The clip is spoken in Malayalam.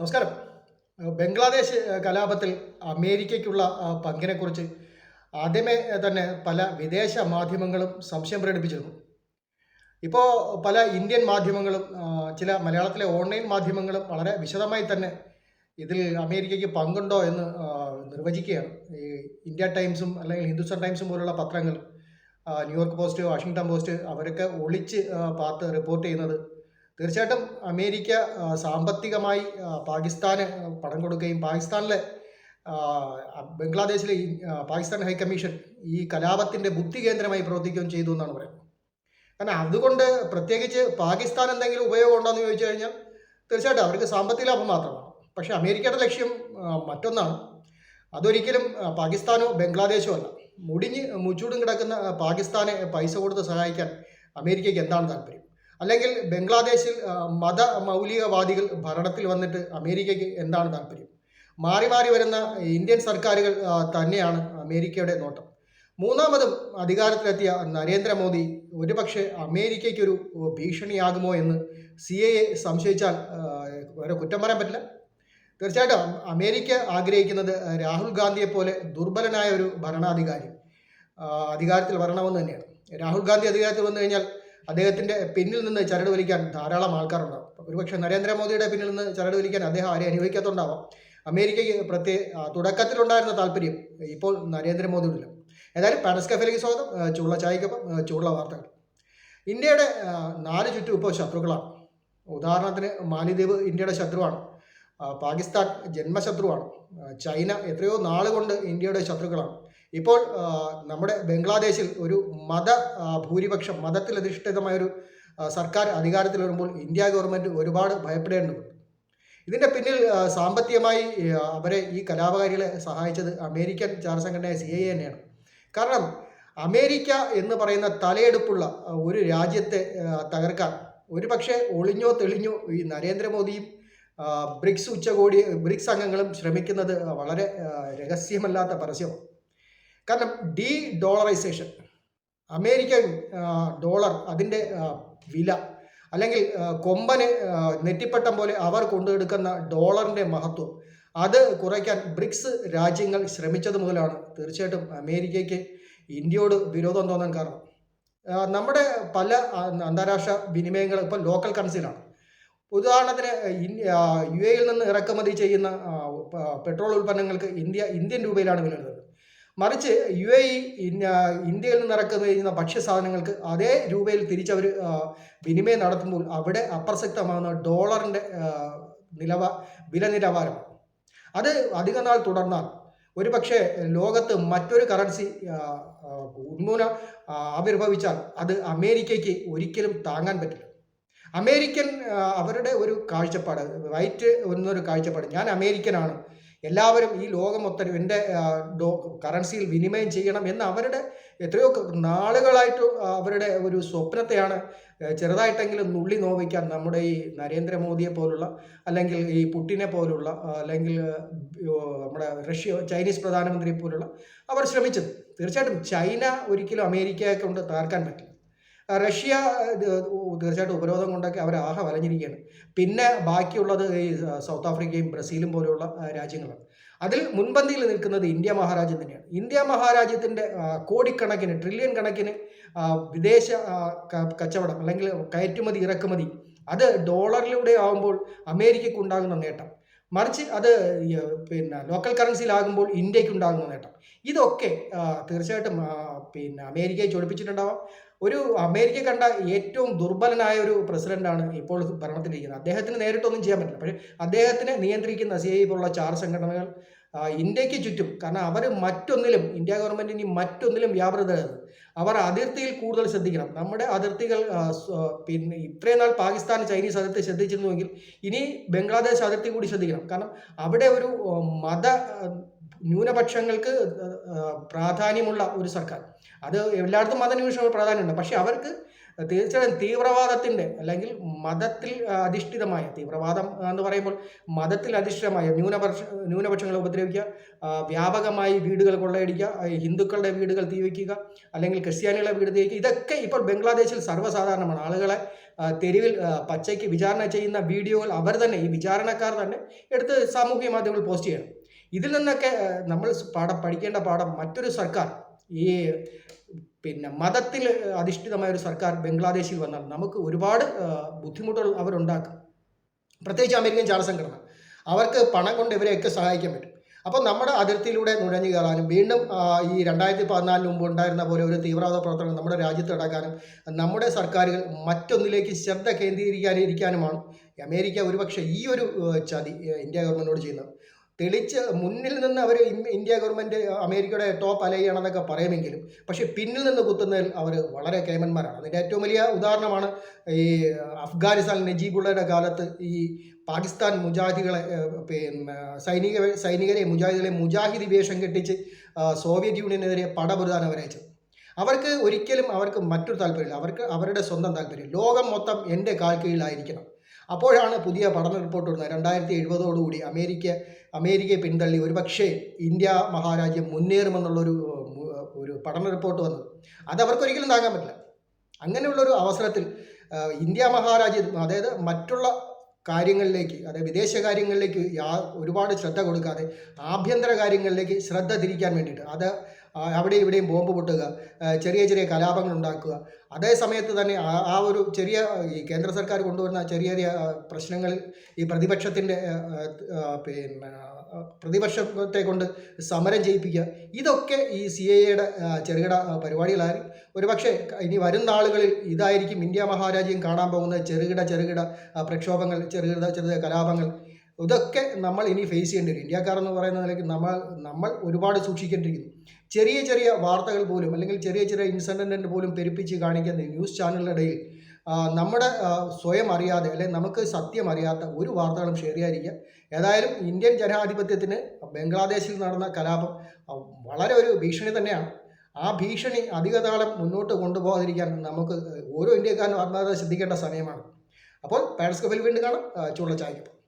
നമസ്കാരം. ബംഗ്ലാദേശ് കലാപത്തിൽ അമേരിക്കയ്ക്കുള്ള പങ്കിനെക്കുറിച്ച് ആദ്യമേ തന്നെ പല വിദേശ മാധ്യമങ്ങളും സംശയം പ്രകടിപ്പിച്ചിരുന്നു. ഇപ്പോൾ പല ഇന്ത്യൻ മാധ്യമങ്ങളും ചില മലയാളത്തിലെ ഓൺലൈൻ മാധ്യമങ്ങളും വളരെ വിശദമായി തന്നെ ഇതിൽ അമേരിക്കയ്ക്ക് പങ്കുണ്ടോ എന്ന് നിർവചിക്കുകയാണ്. ഈ ഇന്ത്യ ടൈംസും അല്ലെങ്കിൽ ഹിന്ദുസ്ഥാൻ ടൈംസും പോലുള്ള പത്രങ്ങൾ ന്യൂയോർക്ക് പോസ്റ്റ് വാഷിങ്ടൺ പോസ്റ്റ് അവരൊക്കെ ഒളിച്ച് പാർട്ട് റിപ്പോർട്ട് ചെയ്യുന്നത് തീർച്ചയായിട്ടും അമേരിക്ക സാമ്പത്തികമായി പാകിസ്ഥാന് പണം കൊടുക്കുകയും പാകിസ്ഥാനിലെ ബംഗ്ലാദേശിലെ പാകിസ്ഥാൻ ഹൈക്കമ്മീഷൻ ഈ കലാപത്തിന്റെ ബുദ്ധി കേന്ദ്രമായി പ്രവർത്തിക്കുകയും ചെയ്തു എന്നാണ് പറയുന്നത്. കാരണം അതുകൊണ്ട് പ്രത്യേകിച്ച് പാകിസ്ഥാൻ എന്തെങ്കിലും ഉപയോഗം ഉണ്ടോ എന്ന് ചോദിച്ചു കഴിഞ്ഞാൽ തീർച്ചയായിട്ടും അവർക്ക് സാമ്പത്തിക ലാഭം മാത്രമാണ്. പക്ഷേ അമേരിക്കയുടെ ലക്ഷ്യം മറ്റൊന്നാണ്. അതൊരിക്കലും പാകിസ്ഥാനോ ബംഗ്ലാദേശോ അല്ല. മുടിഞ്ഞ് മുച്ചൂടും കിടക്കുന്ന പാകിസ്ഥാനെ പൈസ കൊടുത്ത് സഹായിക്കാൻ അമേരിക്കയ്ക്ക് എന്താണ് താല്പര്യം? അല്ലെങ്കിൽ ബംഗ്ലാദേശിൽ മത മൗലികവാദികൾ ഭരണത്തിൽ വന്നിട്ട് അമേരിക്കയ്ക്ക് എന്താണ് താല്പര്യം? മാറി മാറി വരുന്ന ഇന്ത്യൻ സർക്കാരുകൾ തന്നെയാണ് അമേരിക്കയുടെ നോട്ടം. മൂന്നാമതും അധികാരത്തിലെത്തിയ നരേന്ദ്രമോദി ഒരുപക്ഷെ അമേരിക്കയ്ക്കൊരു ഭീഷണിയാകുമോ എന്ന് സി എ സംശയിച്ചാൽ വേറെ കുറ്റം പറയാൻ പറ്റില്ല. തീർച്ചയായിട്ടും അമേരിക്ക ആഗ്രഹിക്കുന്നത് രാഹുൽ ഗാന്ധിയെ പോലെ ദുർബലനായ ഒരു ഭരണാധികാരി അധികാരത്തിൽ വരണമെന്ന് തന്നെയാണ്. രാഹുൽ ഗാന്ധി അധികാരത്തിൽ വന്നു കഴിഞ്ഞാൽ അദ്ദേഹത്തിന്റെ പിന്നിൽ നിന്ന് ചരട് വലിക്കാൻ ധാരാളം ആൾക്കാരുണ്ടാവും. ഒരുപക്ഷെ നരേന്ദ്രമോദിയുടെ പിന്നിൽ നിന്ന് ചരട് വലിക്കാൻ അദ്ദേഹം ആരെ അനുഭവിക്കാത്തുണ്ടാവാം അമേരിക്കയ്ക്ക് പ്രത്യേക തുടക്കത്തിലുണ്ടായിരുന്ന താല്പര്യം ഇപ്പോൾ നരേന്ദ്രമോദിയോടില്ല ഏതായാലും പാരസ് കഫേലേക്ക് സ്വാഗതം. ആ, ചൂടുള്ള ചായക്കൊപ്പം ആ, ചൂടുള്ള വാർത്തകൾ. ഇന്ത്യയുടെ നാല് ചുറ്റും ഇപ്പോൾ ശത്രുക്കളാണ്. ഉദാഹരണത്തിന് മാലിദ്വീപ് ഇന്ത്യയുടെ ശത്രുവാണ്. പാകിസ്ഥാൻ ജന്മശത്രുവാണ്. ചൈന എത്രയോ നാളുകൊണ്ട് ഇന്ത്യയുടെ ശത്രുക്കളാണ്. ഇപ്പോൾ നമ്മുടെ ബംഗ്ലാദേശിൽ ഒരു മത ഭൂരിപക്ഷം മതത്തിൽ അധിഷ്ഠിതമായ ഒരു സർക്കാർ അധികാരത്തിൽ വരുമ്പോൾ ഇന്ത്യ ഗവൺമെന്റ് ഒരുപാട് ഭയപ്പെടേണ്ടതുണ്ട്. ഇതിന്റെ പിന്നിൽ സാമ്പത്തികമായി അവരെ ഈ കലാപകാരികളെ സഹായിച്ചത് അമേരിക്കൻ ചാരസംഘടനയായ സി ഐ തന്നെയാണ്. കാരണം അമേരിക്ക എന്ന് പറയുന്ന തലയെടുപ്പുള്ള ഒരു രാജ്യത്തെ തകർക്കാൻ ഒരുപക്ഷെ ഒളിഞ്ഞോ തെളിഞ്ഞോ ഈ നരേന്ദ്രമോദിയും ബ്രിക്സ് ഉച്ചകോടി ബ്രിക്സ് അംഗങ്ങളും ശ്രമിക്കുന്നത് വളരെ രഹസ്യമല്ലാത്ത പരസ്യമാണ്. കാരണം ഡി ഡോളറൈസേഷൻ അമേരിക്കൻ ഡോളർ അതിന്റെ വില അല്ലെങ്കിൽ കൊമ്പന് നെറ്റിപ്പട്ടം പോലെ അവർ കൊണ്ടെടുക്കുന്ന ഡോളറിന്റെ മഹത്വം അത് കുറയ്ക്കാൻ ബ്രിക്സ് രാജ്യങ്ങൾ ശ്രമിച്ചത് മുതലാണ്. തീർച്ചയായിട്ടും അമേരിക്കയ്ക്ക് ഇന്ത്യയോട് വിരോധം തോന്നാൻ കാരണം. നമ്മുടെ പല അന്താരാഷ്ട്ര വിനിമയങ്ങൾ ഇപ്പോൾ ലോക്കൽ കറൻസിയിലാണ് ഉദാഹരണത്തിന് യു എയിൽ നിന്ന് ഇറക്കുമതി ചെയ്യുന്ന പെട്രോൾ ഉൽപ്പന്നങ്ങൾക്ക് ഇന്ത്യ ഇന്ത്യൻ രൂപയിലാണ് വില മറിച്ച് യു എ ഇ ഇന്ത്യയിൽ നിന്ന് ഇറക്കുമതി ചെയ്യുന്ന ഭക്ഷ്യസാധനങ്ങൾക്ക് അതേ രൂപയിൽ തിരിച്ചവർ വിനിമയം നടത്തുമ്പോൾ അവിടെ അപ്രസക്തമാകുന്ന ഡോളറിന്റെ നിലവ വില നിലവാരം. അത് അധിക നാൾ തുടർന്നാൽ ഒരുപക്ഷെ ലോകത്ത് മറ്റൊരു കറൻസി ഉന്മൂലം ആവിർഭവിച്ചാൽ അത് അമേരിക്കയ്ക്ക് ഒരിക്കലും താങ്ങാൻ പറ്റില്ല. അമേരിക്കൻ അവരുടെ ഒരു കാഴ്ചപ്പാട് വൈറ്റ് എന്നൊരു കാഴ്ചപ്പാട്. ഞാൻ അമേരിക്കനാണ്. എല്ലാവരും ഈ ലോകം മൊത്തം എന്റെ കറൻസിയിൽ വിനിമയം ചെയ്യണം എന്ന് അവരുടെ എത്രയോ നാളുകളായിട്ട് അവരുടെ ഒരു സ്വപ്നത്തെയാണ് ചെറുതായിട്ടെങ്കിലും നുള്ളി നോവിക്കാൻ നമ്മുടെ ഈ നരേന്ദ്രമോദിയെ പോലുള്ള അല്ലെങ്കിൽ ഈ പുട്ടിനെ പോലുള്ള അല്ലെങ്കിൽ നമ്മുടെ റഷ്യ ചൈനീസ് പ്രധാനമന്ത്രിയെ പോലുള്ള അവർ ശ്രമിച്ചത്. തീർച്ചയായിട്ടും ചൈന ഒരിക്കലും അമേരിക്കയെ കൊണ്ട് തകർക്കാൻ പറ്റില്ല. റഷ്യ തീർച്ചയായിട്ടും ഉപരോധം കൊണ്ടൊക്കെ അവർ ആഹ വലഞ്ഞിരിക്കുകയാണ്. പിന്നെ ബാക്കിയുള്ളത് ഈ സൗത്ത് ആഫ്രിക്കയും ബ്രസീലും പോലെയുള്ള രാജ്യങ്ങളാണ്. അതിൽ മുൻപന്തിയിൽ നിൽക്കുന്നത് ഇന്ത്യ മഹാരാജ്യം തന്നെയാണ്. ഇന്ത്യ മഹാരാജ്യത്തിന്റെ കോടിക്കണക്കിന് ട്രില്യൺ കണക്കിന് വിദേശ കച്ചവടം അല്ലെങ്കിൽ കയറ്റുമതി ഇറക്കുമതി അത് ഡോളറിലൂടെ ആകുമ്പോൾ അമേരിക്കയ്ക്ക് ഉണ്ടാകുന്ന നേട്ടം. മറിച്ച് അത് പിന്നെ ലോക്കൽ കറൻസിയിലാകുമ്പോൾ ഇന്ത്യയ്ക്ക് ഉണ്ടാകുന്ന നേട്ടം. ഇതൊക്കെ തീർച്ചയായിട്ടും പിന്നെ അമേരിക്കയെ ചൊടിപ്പിച്ചിട്ടുണ്ടാവാം. ഒരു അമേരിക്ക കണ്ട ഏറ്റവും ദുർബലനായ ഒരു പ്രസിഡന്റാണ് ഇപ്പോൾ ഭരണത്തിലിരിക്കുന്നത്. അദ്ദേഹത്തിന് നേരിട്ടൊന്നും ചെയ്യാൻ പറ്റില്ല. പക്ഷേ അദ്ദേഹത്തിനെ നിയന്ത്രിക്കുന്ന സി ഐ പോലുള്ള ചാർ സംഘടനകൾ ഇന്ത്യയ്ക്ക് ചുറ്റും കാരണം അവർ മറ്റൊന്നിലും ഇന്ത്യ ഗവൺമെന്റ് ഇനി മറ്റൊന്നിലും വ്യാപൃതരാണ് അവർ അതിർത്തിയിൽ കൂടുതൽ ശ്രദ്ധിക്കണം. നമ്മുടെ അതിർത്തികൾ പിന്നെ ഇത്രയും നാൾ പാകിസ്ഥാൻ ചൈനീസ് അതിർത്തി ശ്രദ്ധിച്ചിരുന്നുവെങ്കിൽ ഇനി ബംഗ്ലാദേശ് അതിർത്തി കൂടി ശ്രദ്ധിക്കണം. കാരണം അവിടെ ഒരു മത ന്യൂനപക്ഷങ്ങൾക്ക് പ്രാധാന്യമുള്ള ഒരു സർക്കാർ. അത് എല്ലായിടത്തും മതന്വേഷണ പ്രാധാന്യമുണ്ട്. പക്ഷേ അവർക്ക് തീർച്ചയായും തീവ്രവാദത്തിന്റെ അല്ലെങ്കിൽ മതത്തിൽ അധിഷ്ഠിതമായ തീവ്രവാദം എന്ന് പറയുമ്പോൾ മതത്തിൽ അധിഷ്ഠിതമായ ന്യൂനപക്ഷ ന്യൂനപക്ഷങ്ങളെ ഉപദ്രവിക്കുക വ്യാപകമായി വീടുകൾ കൊള്ളയടിക്കുക ഹിന്ദുക്കളുടെ വീടുകൾ തീവയ്ക്കുക അല്ലെങ്കിൽ ക്രിസ്ത്യാനികളുടെ വീട് തീവയ്ക്കുക ഇതൊക്കെ ഇപ്പോൾ ബംഗ്ലാദേശിൽ സർവസാധാരണമാണ്. ആളുകളെ തെരുവിൽ പച്ചയ്ക്ക് വിചാരണ ചെയ്യുന്ന വീഡിയോകൾ അവർ തന്നെ ഈ വിചാരണക്കാർ തന്നെ എടുത്ത് സാമൂഹ്യ മാധ്യമങ്ങളിൽ പോസ്റ്റ് ചെയ്യണം. ഇതിൽ നിന്നൊക്കെ നമ്മൾ പാഠം പഠിക്കേണ്ട പാഠം മറ്റൊരു സർക്കാർ ഈ പിന്നെ മതത്തിൽ അധിഷ്ഠിതമായ ഒരു സർക്കാർ ബംഗ്ലാദേശിൽ വന്നാൽ നമുക്ക് ഒരുപാട് ബുദ്ധിമുട്ടുകൾ അവരുണ്ടാക്കും. പ്രത്യേകിച്ച് അമേരിക്കൻ ചാരസംഘടന അവർക്ക് പണം കൊണ്ട് ഇവരെയൊക്കെ സഹായിക്കാൻ പറ്റും. അപ്പോൾ നമ്മുടെ അതിർത്തിയിലൂടെ നുഴഞ്ഞു കയറാനും വീണ്ടും ഈ രണ്ടായിരത്തി പതിനാലിന് മുമ്പ് ഉണ്ടായിരുന്ന പോലെ ഒരു തീവ്രവാദ പ്രവർത്തനം നമ്മുടെ രാജ്യത്ത് നടക്കാനും നമ്മുടെ സർക്കാരുകൾ മറ്റൊന്നിലേക്ക് ശ്രദ്ധ കേന്ദ്രീകരിക്കാനിരിക്കാനുമാണ് അമേരിക്ക ഒരുപക്ഷെ ഈ ഒരു ചതി ഇന്ത്യ ഗവൺമെന്റിനോട് ചെയ്യുന്നത്. തെളിച്ച് മുന്നിൽ നിന്ന് അവർ ഇന്ത്യ ഗവൺമെന്റ് അമേരിക്കയുടെ ടോപ്പ് അലയാണെന്നൊക്കെ പറയുമെങ്കിലും പക്ഷേ പിന്നിൽ നിന്ന് കുത്തുന്നതിൽ അവർ വളരെ കേമന്മാരാണ്. അതിന്റെ ഏറ്റവും വലിയ ഉദാഹരണമാണ് ഈ അഫ്ഗാനിസ്ഥാൻ നജീബുള്ളയുടെ കാലത്ത് ഈ പാകിസ്ഥാൻ മുജാഹിദികളെ പിന്നെ സൈനിക സൈനികരെ മുജാഹിദികളെ മുജാഹിദ് വേഷം കെട്ടിച്ച് സോവിയറ്റ് യൂണിയനെതിരെ പടപൊരുതാൻ അവരയച്ചത് അവർക്ക് ഒരിക്കലും അവർക്ക് മറ്റൊരു താല്പര്യമില്ല. അവർക്ക് അവരുടെ സ്വന്തം താല്പര്യം. ലോകം മൊത്തം എന്റെ കാൽ കീഴിലായിരിക്കണം. അപ്പോഴാണ് പുതിയ പഠന റിപ്പോർട്ട് വരുന്നത്. രണ്ടായിരത്തി എഴുപതോടുകൂടി അമേരിക്ക അമേരിക്കയെ പിന്തള്ളി. ഒരുപക്ഷേ ഇന്ത്യ മഹാരാജ്യം മുന്നേറുമെന്നുള്ളൊരു ഒരു പഠന റിപ്പോർട്ട് വന്നത്. അത് അവർക്ക് ഒരിക്കലും താങ്ങാൻ പറ്റില്ല. അങ്ങനെയുള്ളൊരു അവസരത്തിൽ ഇന്ത്യ മഹാരാജ്യം അതായത് മറ്റുള്ള കാര്യങ്ങളിലേക്ക് അതായത് വിദേശ കാര്യങ്ങളിലേക്ക് ഒരുപാട് ശ്രദ്ധ കൊടുക്കാതെ ആഭ്യന്തര കാര്യങ്ങളിലേക്ക് ശ്രദ്ധ തിരിക്കാൻ വേണ്ടിയിട്ട് അത് അവിടെ ഇവിടെയും ബോംബ് പൊട്ടുക ചെറിയ ചെറിയ കലാപങ്ങൾ ഉണ്ടാക്കുക. അതേ സമയത്ത് തന്നെ ആ ഒരു ചെറിയ ഈ കേന്ദ്ര സർക്കാർ കൊണ്ടുവരുന്ന ചെറിയ ചെറിയ പ്രശ്നങ്ങളിൽ ഈ പ്രതിപക്ഷത്തിന്റെ പിന്നെ പ്രതിപക്ഷത്തെ കൊണ്ട് സമരം ചെയ്യിപ്പിക്കുക. ഇതൊക്കെ ഈ സി എ എയുടെ ചെറുകിട പരിപാടികളായി. ഒരുപക്ഷെ ഇനി വരും നാളുകളിൽ ഇതായിരിക്കും ഇന്ത്യ മഹാരാജ്യം കാണാൻ പോകുന്ന ചെറുകിട ചെറുകിട പ്രക്ഷോഭങ്ങൾ ചെറുകിട ചെറുകിട കലാപങ്ങൾ. ഇതൊക്കെ നമ്മൾ ഇനി ഫേസ് ചെയ്യേണ്ടി വരും. ഇന്ത്യക്കാർ എന്ന് പറയുന്ന നിലയ്ക്ക് നമ്മൾ നമ്മൾ ഒരുപാട് സൂക്ഷിക്കേണ്ടിയിരിക്കുന്നു. ചെറിയ ചെറിയ വാർത്തകൾ പോലും അല്ലെങ്കിൽ ചെറിയ ചെറിയ ഇൻസിഡന്റ് പോലും പെരുപ്പിച്ച് കാണിക്കുന്ന ന്യൂസ് ചാനലിന്റെ ഇടയിൽ നമ്മുടെ സ്വയം അറിയാതെ അല്ലെങ്കിൽ നമുക്ക് സത്യം അറിയാത്ത ഒരു വാർത്തകളും ഷെയർ ചെയ്യാതിരിക്കുക. ഏതായാലും ഇന്ത്യൻ ജനാധിപത്യത്തിന് ബംഗ്ലാദേശിൽ നടന്ന കലാപം വളരെ ഒരു ഭീഷണി തന്നെയാണ്. ആ ഭീഷണി അധികകാലം മുന്നോട്ട് കൊണ്ടുപോകാതിരിക്കാൻ നമുക്ക് ഓരോ ഇന്ത്യക്കാരനും ആത്മാർത്ഥ ശ്രദ്ധിക്കേണ്ട സമയമാണ്. അപ്പോൾ പാരസ്കഫിൽ വീണ്ടും കാണാം. ആ, ചൂടുള്ള ചായക്ക്